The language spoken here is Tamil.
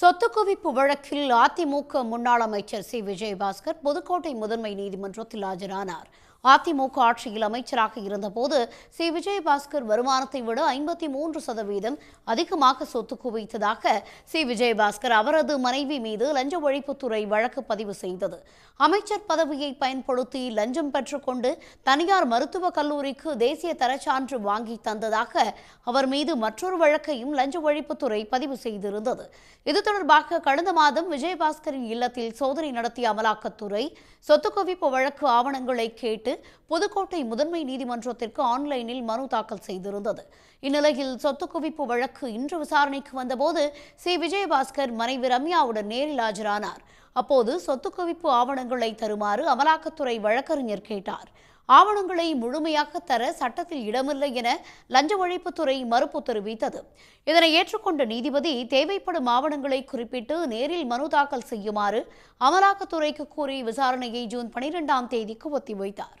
சொத்து குவிப்பு வழக்கில் அதிமுக முன்னாள் அமைச்சர் சி. விஜயபாஸ்கர் புதுக்கோட்டை முதன்மை நீதிமன்றத்தில் ஆஜரானார். அதிமுக ஆட்சியில் அமைச்சராக இருந்தபோது சி. விஜயபாஸ்கர் வருமானத்தை விட ஐம்பத்தி மூன்று சதவீதம் அதிகமாக சொத்து குவித்ததாக சி. விஜயபாஸ்கர் அவரது மனைவி மீது லஞ்ச ஒழிப்புத்துறை வழக்கு பதிவு செய்தது. அமைச்சர் பதவியை பயன்படுத்தி லஞ்சம் பெற்றுக்கொண்டு தனியார் மருத்துவக் கல்லூரிக்கு தேசிய தரச்சான்று வாங்கி தந்ததாக அவர் மீது மற்றொரு வழக்கையும் லஞ்ச ஒழிப்புத்துறை பதிவு செய்திருந்தது. இது தொடர்பாக கடந்த மாதம் விஜயபாஸ்கரின் இல்லத்தில் சோதனை நடத்திய அமலாக்கத்துறை சொத்து குவிப்பு வழக்கு ஆவணங்களை கேட்டு புதுக்கோட்டை முதன்மை நீதிமன்றத்திற்கு ஆன்லைனில் மனு தாக்கல் செய்திருந்தது. இந்நிலையில் சொத்து குவிப்பு வழக்கு இன்று விசாரணைக்கு வந்தபோது சி. விஜயபாஸ்கர் மனைவி ரம்யாவுடன் நேரில் ஆஜரானார். அப்போது சொத்து குவிப்பு ஆவணங்களை தருமாறு அமலாக்கத்துறை வழக்கறிஞர் கேட்டார். ஆவணங்களை முழுமையாக தர சட்டத்தில் இடமில்லை என லஞ்ச ஒழிப்புத்துறை மறுப்பு தெரிவித்தது. இதனை ஏற்றுக்கொண்ட நீதிபதி தேவைப்படும் ஆவணங்களை குறிப்பிட்டு நேரில் மனு தாக்கல் செய்யுமாறு அமலாக்கத்துறைக்கு கூறி விசாரணையை ஜூன் பனிரெண்டாம் தேதிக்கு ஒத்திவைத்தார்.